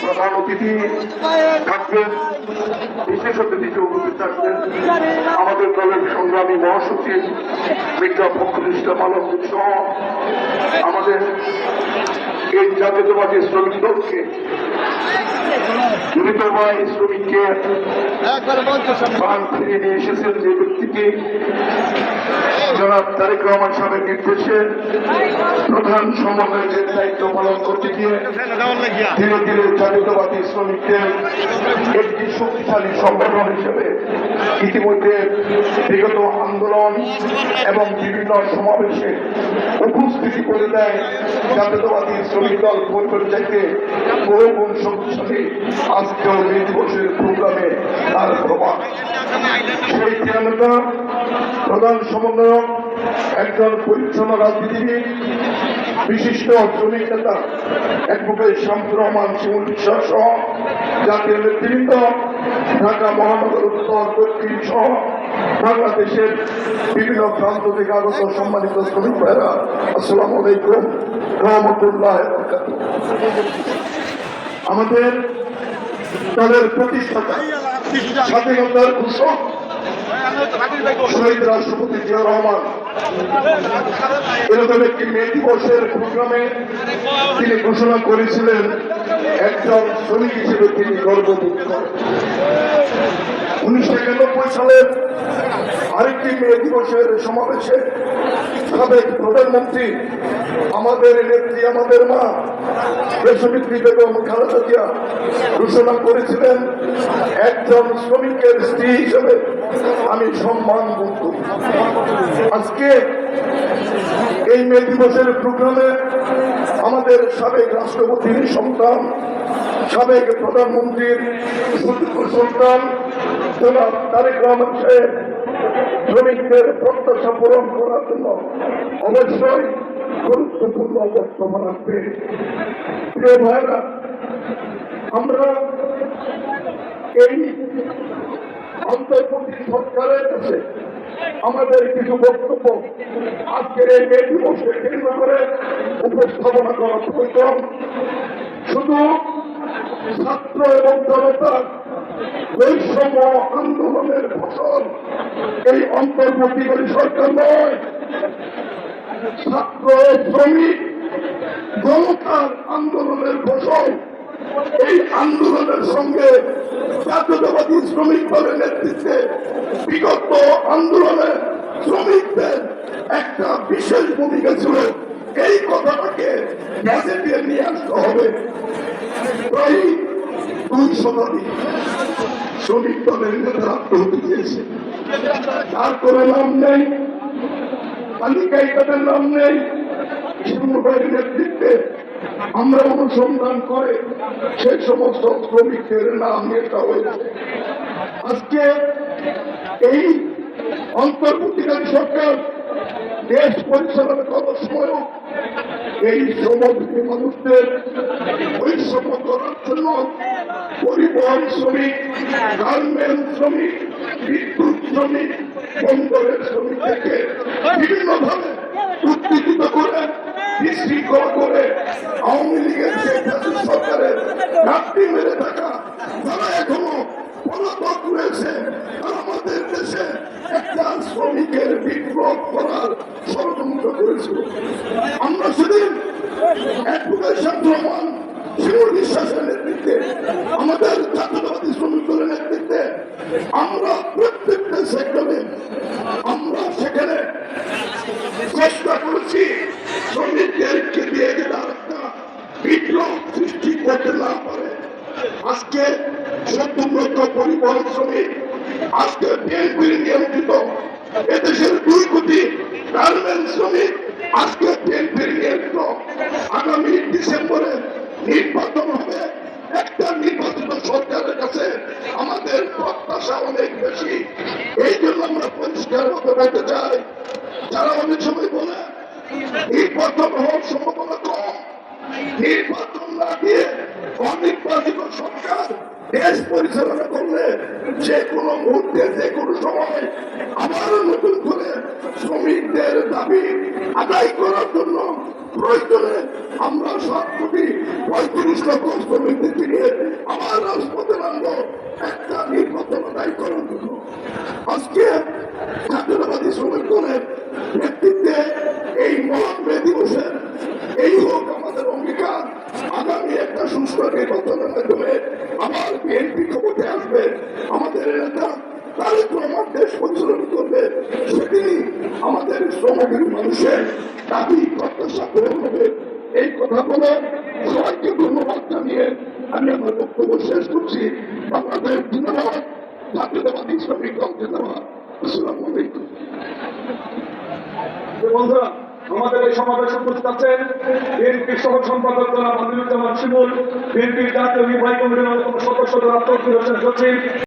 প্রধান অতিথি থাকবেন। থাকবেন। আমাদের দলের সংগ্রামী মহাসচিব, মির্জা ফখরুল আলমগীর সহ আমাদের এই জাতীয়তাবাদী শ্রমিক দলকে শ্রমিককে ফিরিয়ে নিয়ে এসেছেন যে ব্যক্তিটি জনাব তারেক রহমান সাহেবের নির্দেশে প্রধান দায়িত্ব পালন করতে গিয়ে ধীরে ধীরে জাতীয়তাবাদী শ্রমিকদের একটি শক্তিশালী সংগঠন হিসেবে ইতিমধ্যে বিগত আন্দোলন এবং বিভিন্ন সমাবেশে উপস্থিতি করে দেয় জাতীয়তাবাদী শ্রমিক দল পরিচালকে বহু গুণ শক্তিশালী আজকেও এই দিবসের প্রোগ্রামে তার প্রমাণ। সেই তিরানতা প্রধান সমন্বয়ক, একজন পরিচ্ছন্ন রাজনীতিবিদ, বিশিষ্ট শ্রমিক নেতা অ্যাডভোকেট শামসুর রহমান, শিমুল বিশ্বাস সহ জাতীয় নেতৃবৃন্দ, ঢাকা মহানগর উত্তর দক্ষিণ সহ বাংলাদেশের বিভিন্ন প্রান্ত থেকে আগত সম্মানিত শ্রমিক ভাইরা আসসালামু আলাইকুম, রহমতুল্লাহ আমাদের দলের প্রতিষ্ঠাতা, স্বাধীনতার ঘোষক রাষ্ট্রপতি জিয়া রহমান। এরকম একটি মে দিবসের প্রোগ্রামে তিনি ঘোষণা করেছিলেন, একজন শ্রমিক হিসেবে তিনি গর্ববোধ করেন। উনিশশো একানব্বই সালের আরেকটি মে দিবসের সমাবেশে সাবেক প্রধানমন্ত্রী আমাদের নেত্রী, আমাদের মা দেশনেত্রী বেগম খালেদা ঘোষণা করেছিলেন, একজন শ্রমিকের স্ত্রী হিসেবে আমি সম্মান বোধ আজকে এই মে দিবসের প্রোগ্রামে আমাদের সাবেক রাষ্ট্রপতির সন্তান, সাবেক প্রধানমন্ত্রীর সন্তান, জনাব তারেক রহমান সাহেব, শ্রমিকদের প্রত্যাশা পূরণ করার জন্য অবশ্যই গুরুত্বপূর্ণ বক্তব্য রাখবে প্রিয় ভাইরা আমরা এই অন্তর্বর্তী সরকারের কাছে আমাদের কিছু বক্তব্য আজকের এই মে করে উপস্থাপনা করা প্রয়োজন। শুধু ছাত্র এবং জনতার বৈষম্য আন্দোলনের ফসল। এই অন্তর্বর্তীকারী সরকার নয়। ছাত্র শ্রমিক জনতার আন্দোলনের ফসল। এই আন্দোলনের সঙ্গে জাতীয়তাবাদী শ্রমিক দলের নেতৃত্বে বিগত আন্দোলনে শ্রমিকদের একটা বিশেষ ভূমিকা ছিল। এই কথাটাকে গ্যাজেটে নিয়ে আসতে হবে। প্রায় দুই শতাধিক শ্রমিক দলের নেতারা আত্মহত্যা দিয়েছে তার কোনো নাম নেই। তালিকায় তাদের নাম নেই। নেতৃত্বে। আমরা অনুসন্ধান করে সেই সমস্ত শ্রমিকদের নাম লেখা হয়েছে। আজকে এই অন্তর্বর্তীকালীন সরকার দেশ পরিচালনা করার সময়ও এই শ্রমজীবী মানুষদের বৈষম্য করার জন্য পরিবহন শ্রমিক, গার্মেন্ট শ্রমিক, বিদ্যুৎ শ্রমিক, বন্দরের শ্রমিক থেকে বিভিন্নভাবে উত্তেজিত করে বিশৃঙ্খল করে আওয়ামী লীগের সরকারের ঘাটতি মেরে থাকা তারা এখনও পলাতক রয়েছে তারা আমাদের দেশে একটা শ্রমিকের বিপ্লব করার ষড়যন্ত্র করেছিল আমরা সেদিন অ্যাডভোকেশন রহমান শিমুল বিশ্বাসের নেতৃত্বে আমাদের জাতীয়তাবাদী শ্রমিক দলের নেতৃত্বে আমরা প্রত্যেকটা সেক্টরে আমরা সেখানে চেষ্টা করেছি শ্রমিকদেরকে দিয়ে গেলে একটা বিপ্লব সৃষ্টি করতে না পারে। আজকে সত্তর পরিবহন শ্রমিক, আজকে বিএনপির নিয়ন্ত্রিত, এদেশের দুই কোটি গার্মেন্ট শ্রমিক আজকে বিএনপির নিয়ন্ত্রিত। আগামী ডিসেম্বরে নির্বাচন হবে, একটা নির্বাচিত সরকারের কাছে আমাদের প্রত্যাশা অনেক বেশি। এই জন্য আমরা পরিষ্কার মতো বলতে চাই। যারা অনেক সময় বলে, নির্বাচন হওয়ার সম্ভাবনা কম। নির্বাচন না দিয়ে অনির্বাচিত সরকার দেশ পরিচালনা করলে যে কোনো মুহূর্তে, যে কোনো সময় আবার নতুন করে শ্রমিকদের দাবি আদায় করার জন্য প্রয়োজনে আমরা সব কোটি পঁয়ত্রিশ লক্ষ শ্রমিকদেরকে নিয়ে আমার রাজপথে নামবো। একটা নির্বাচন দায়ী করার জন্য। আজকে জাতীয়তাবাদী শ্রমিক দলের নেতৃত্বে এই মহান মে দিবসের এই হোক আমাদের অঙ্গীকার, আগামী একটা সুস্থ নির্বাচনের মাধ্যমে আমার বিএনপি ক্ষমতায় আসবে, আমাদের এলাকা আমাদের শ্রমজীবী মানুষের দাবি, প্রত্যাশা করে হবে। কথা বলে সবাইকে ধন্যবাদ জানিয়ে আমি আমার বক্তব্য শেষ করছি। বাংলাদেশ ধন্যবাদ জাতীয়তাবাদী ইসলামিক দল ধন্যবাদ আমাদের এই সমাবেশে উপস্থিত আছেন বিএনপির সহ সম্পাদক জনাব আমিরুজ্জামান শিমুল, বিএনপির জাতীয় নির্বাহী কমিটির অন্যতম সদস্য জনাব তৌকির হোসেন সচিব।